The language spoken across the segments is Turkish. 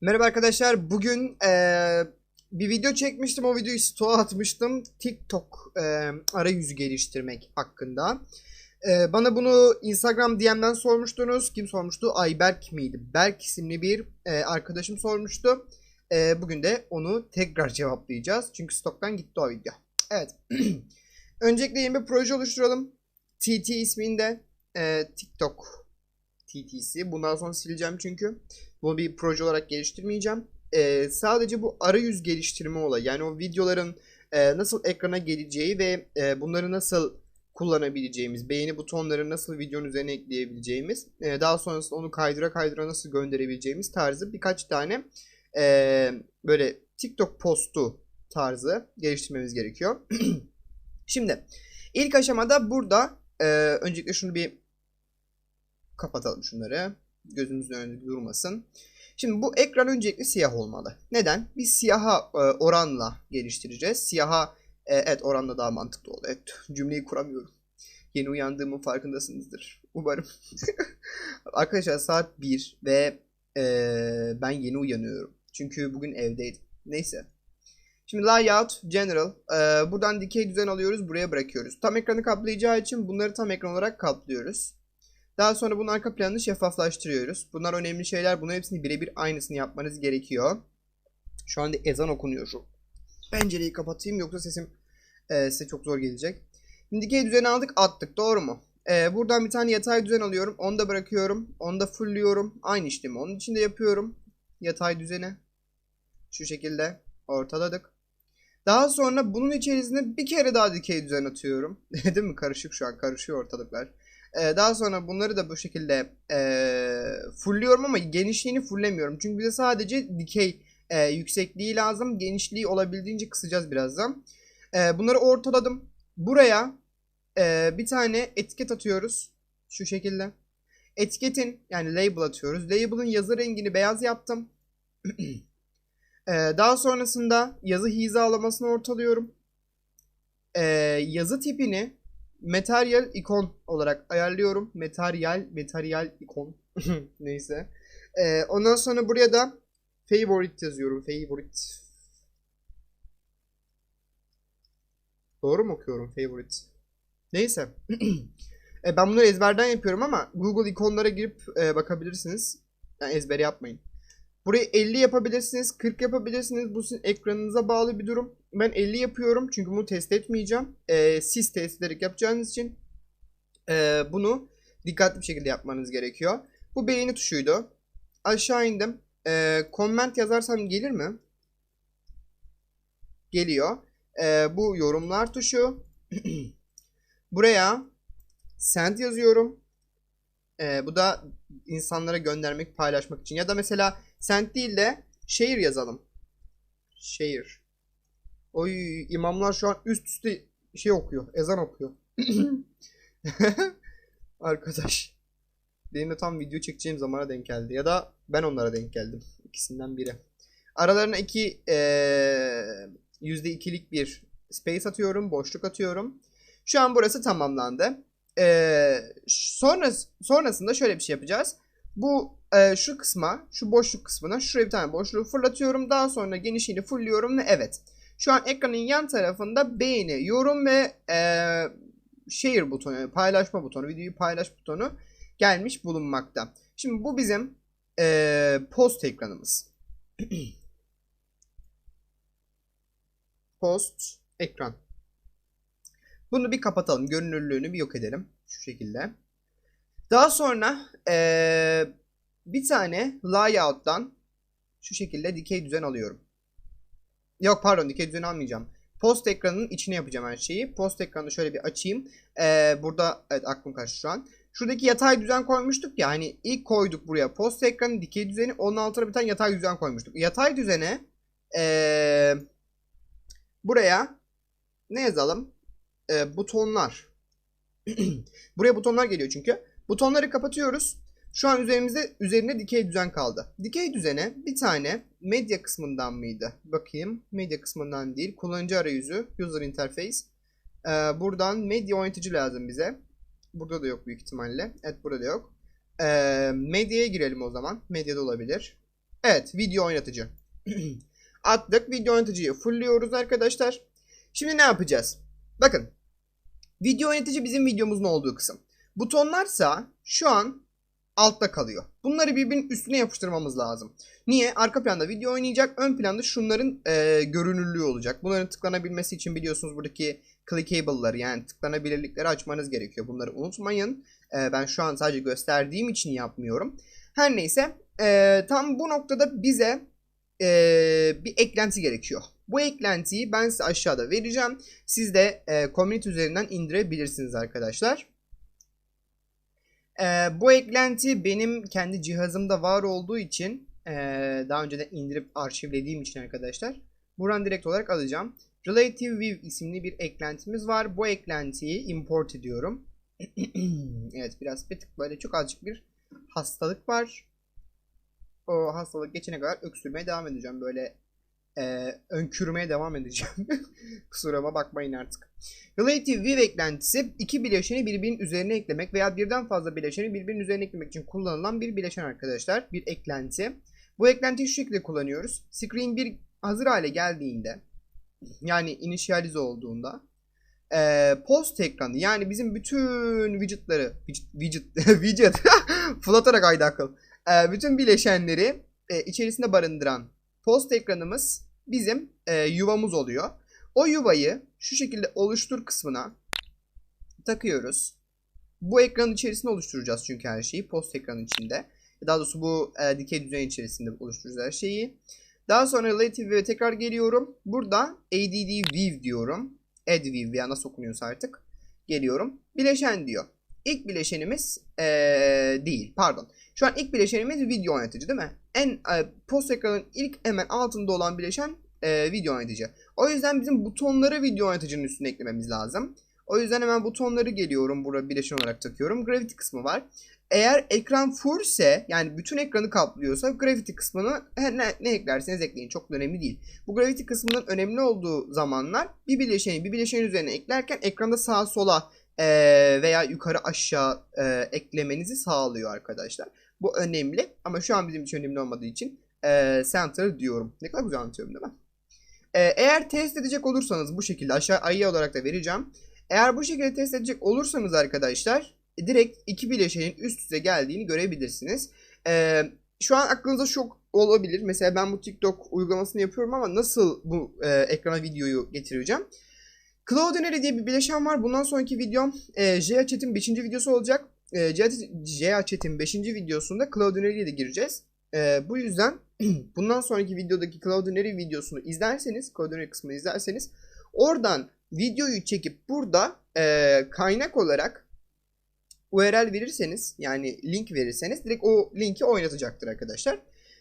Merhaba arkadaşlar. Bugün eee, bir video çekmiştim. O videoyu stoğa atmıştım. TikTok eee, arayüzü geliştirmek hakkında. Eee, bana bunu Instagram DM'den sormuştunuz. Kim sormuştu? Ayberk miydi? Berk isimli bir eee, arkadaşım sormuştu. Eee, bugün de onu tekrar cevaplayacağız. Çünkü stoktan gitti o video. Evet. Öncelikle yeni bir proje oluşturalım. TT isminde eee, TikTok TT'si. Bundan sonra sileceğim çünkü. Bunu bir proje olarak geliştirmeyeceğim. Ee, sadece bu arayüz geliştirme olayı. Yani o videoların e, nasıl ekrana geleceği ve e, bunları nasıl kullanabileceğimiz, beğeni butonları nasıl videonun üzerine ekleyebileceğimiz, e, daha sonrasında onu kaydıra kaydıra nasıl gönderebileceğimiz tarzı birkaç tane e, böyle TikTok postu tarzı geliştirmemiz gerekiyor. Şimdi ilk aşamada burada e, öncelikle şunu bir kapatalım şunları gözümüzün önünde durmasın. Şimdi bu ekran öncelikle siyah olmalı. Neden? Biz siyaha e, oranla geliştireceğiz. Siyaha e, evet oranla daha mantıklı oldu. Evet cümleyi kuramıyorum. Yeni uyandığımın farkındasınızdır. Umarım. Arkadaşlar saat 1 ve e, ben yeni uyanıyorum. Çünkü bugün evdeydim. Neyse. Şimdi layout, general. e, buradan dikey düzen alıyoruz. Buraya bırakıyoruz. Tam ekranı kaplayacağı için bunları tam ekran olarak kaplıyoruz. Daha sonra bunun arka planını şeffaflaştırıyoruz. Bunlar önemli şeyler. Bunların hepsini birebir aynısını yapmanız gerekiyor. Şu anda ezan okunuyor şu. Pencereyi kapatayım yoksa sesim e, size çok zor gelecek. Şimdi dikey düzeni aldık attık doğru mu? E, buradan bir tane yatay düzen alıyorum. Onu da bırakıyorum. Onu da fullliyorum. Aynı işlemi onun için de yapıyorum. Yatay düzeni. Şu şekilde ortaladık. Daha sonra bunun içerisine bir kere daha dikey düzen atıyorum. Değil mi? Karışık şu an. Karışıyor ortalıklar. Ee, daha sonra bunları da bu şekilde e, fullliyorum ama genişliğini fulllemiyorum. Çünkü bize sadece dikey e, yüksekliği lazım. Genişliği olabildiğince kısacağız birazdan. E, bunları ortaladım. Buraya e, bir tane etiket atıyoruz. Şu şekilde. Etiketin yani label atıyoruz. Label'ın yazı rengini beyaz yaptım. E, daha sonrasında yazı hizalamasını ortalıyorum. E, yazı tipini materyal ikon olarak ayarlıyorum. Materyal, materyal ikon. Neyse. Ee, ondan sonra buraya da favorite yazıyorum. Favorite. Doğru mu okuyorum favorite? Neyse. e, ben bunları ezberden yapıyorum ama Google ikonlara girip e, bakabilirsiniz. Yani ezber yapmayın. Burayı 50 yapabilirsiniz, 40 yapabilirsiniz. Bu sizin ekranınıza bağlı bir durum. Ben 50 yapıyorum çünkü bunu test etmeyeceğim. Ee, siz test ederek yapacağınız için e, bunu dikkatli bir şekilde yapmanız gerekiyor. Bu beğeni tuşuydu. Aşağı indim. E, comment yazarsam gelir mi? Geliyor. E, bu yorumlar tuşu. Buraya send yazıyorum. E, bu da insanlara göndermek, paylaşmak için. Ya da mesela send değil de share yazalım. Share. Oy imamlar şu an üst üste şey okuyor. Ezan okuyor. Arkadaş. Benim de tam video çekeceğim zamana denk geldi. Ya da ben onlara denk geldim. İkisinden biri. Aralarına iki yüzde ikilik bir space atıyorum. Boşluk atıyorum. Şu an burası tamamlandı. Eee, sonra, sonrasında şöyle bir şey yapacağız. Bu e, şu kısma, şu boşluk kısmına şuraya bir tane boşluğu fırlatıyorum. Daha sonra genişliğini fullliyorum ve evet. Şu an ekranın yan tarafında beğeni, yorum ve e, share butonu, paylaşma butonu, videoyu paylaş butonu gelmiş bulunmakta. Şimdi bu bizim e, post ekranımız. post ekran. Bunu bir kapatalım. Görünürlüğünü bir yok edelim. Şu şekilde. Daha sonra eee, bir tane layout'tan şu şekilde dikey düzen alıyorum. Yok pardon dikey düzen almayacağım. Post ekranının içine yapacağım her şeyi. Post ekranını şöyle bir açayım. Eee, burada evet aklım kaçtı şu an. Şuradaki yatay düzen koymuştuk ya hani ilk koyduk buraya post ekranı dikey düzeni onun altına bir tane yatay düzen koymuştuk. Yatay düzene eee, buraya ne yazalım? Eee, butonlar. buraya butonlar geliyor çünkü. Butonları kapatıyoruz. Şu an üzerimizde üzerine dikey düzen kaldı. Dikey düzene bir tane medya kısmından mıydı? Bakayım. Medya kısmından değil. Kullanıcı arayüzü. User interface. Ee, buradan medya yönetici lazım bize. Burada da yok büyük ihtimalle. Evet burada da yok. Ee, medyaya girelim o zaman. Medyada olabilir. Evet video oynatıcı. Attık video oynatıcıyı fullliyoruz arkadaşlar. Şimdi ne yapacağız? Bakın video oynatıcı bizim videomuzun olduğu kısım. Butonlarsa şu an altta kalıyor. Bunları birbirinin üstüne yapıştırmamız lazım. Niye? Arka planda video oynayacak. Ön planda şunların e, görünürlüğü olacak. Bunların tıklanabilmesi için biliyorsunuz buradaki clickable'ları yani tıklanabilirlikleri açmanız gerekiyor. Bunları unutmayın. E, ben şu an sadece gösterdiğim için yapmıyorum. Her neyse e, tam bu noktada bize e, bir eklenti gerekiyor. Bu eklentiyi ben size aşağıda vereceğim. Siz de e, community üzerinden indirebilirsiniz arkadaşlar. E, bu eklenti benim kendi cihazımda var olduğu için e, daha önceden indirip arşivlediğim için arkadaşlar buradan direkt olarak alacağım. Relative View isimli bir eklentimiz var. Bu eklentiyi import ediyorum. evet biraz bir tık böyle çok azıcık bir hastalık var. O hastalık geçene kadar öksürmeye devam edeceğim. Böyle e, önkürmeye devam edeceğim. Kusuruma bakmayın artık. Relative View eklentisi iki bileşeni birbirinin üzerine eklemek veya birden fazla bileşeni birbirinin üzerine eklemek için kullanılan bir bileşen arkadaşlar. Bir eklenti. Bu eklentiyi şu şekilde kullanıyoruz. Screen 1 hazır hale geldiğinde yani initialize olduğunda e, post ekranı yani bizim bütün widgetları widget widget, widget flatarak ayda akıl e, bütün bileşenleri e, içerisinde barındıran post ekranımız bizim e, yuvamız oluyor. O yuvayı şu şekilde oluştur kısmına takıyoruz. Bu ekranın içerisinde oluşturacağız çünkü her şeyi post ekranın içinde. Daha doğrusu bu e, dikey düzey içerisinde oluşturacağız her şeyi. Daha sonra Relative View'e tekrar geliyorum. Burada ADD View diyorum. Add View veya nasıl okunuyorsa artık. Geliyorum. Bileşen diyor. İlk bileşenimiz ee, değil. Pardon. Şu an ilk bileşenimiz video oynatıcı değil mi? En e, post ekranın ilk hemen altında olan bileşen e, video oynatıcı. O yüzden bizim butonları video oynatıcının üstüne eklememiz lazım. O yüzden hemen butonları geliyorum. Burada bileşen olarak takıyorum. Gravity kısmı var. Eğer ekran full ise yani bütün ekranı kaplıyorsa gravity kısmını ne, ne eklerseniz ekleyin. Çok önemli değil. Bu gravity kısmının önemli olduğu zamanlar bir bileşeni bir bileşenin üzerine eklerken ekranda sağa sola e, veya yukarı aşağı e, eklemenizi sağlıyor arkadaşlar. Bu önemli ama şu an bizim için önemli olmadığı için e, center diyorum. Ne kadar güzel anlatıyorum değil mi? E, eğer test edecek olursanız bu şekilde aşağı ayı olarak da vereceğim. Eğer bu şekilde test edecek olursanız arkadaşlar direkt iki bileşenin üst üste geldiğini görebilirsiniz. Ee, şu an aklınıza şok olabilir. Mesela ben bu TikTok uygulamasını yapıyorum ama nasıl bu e, ekrana videoyu getireceğim? Cloudinary diye bir bileşen var. Bundan sonraki videom e, J Chat'in 5. videosu olacak. E, Chat'in 5. videosunda Cloudinary'e de gireceğiz. E, bu yüzden bundan sonraki videodaki Cloudinary videosunu izlerseniz, Cloudinary kısmını izlerseniz oradan videoyu çekip burada e, kaynak olarak URL verirseniz yani link verirseniz direkt o linki oynatacaktır arkadaşlar.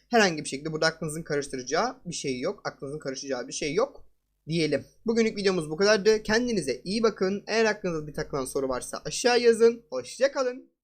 Herhangi bir şekilde burada aklınızın karıştıracağı bir şey yok. Aklınızın karışacağı bir şey yok diyelim. Bugünlük videomuz bu kadardı. Kendinize iyi bakın. Eğer aklınızda bir takılan soru varsa aşağı yazın. Hoşçakalın.